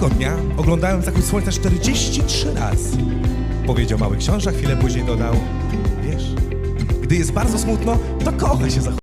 Pewnego dnia oglądałem zachód słońca 43 razy. Powiedział mały książę, chwilę później dodał: Wiesz, gdy jest bardzo smutno, to kocha się zachód.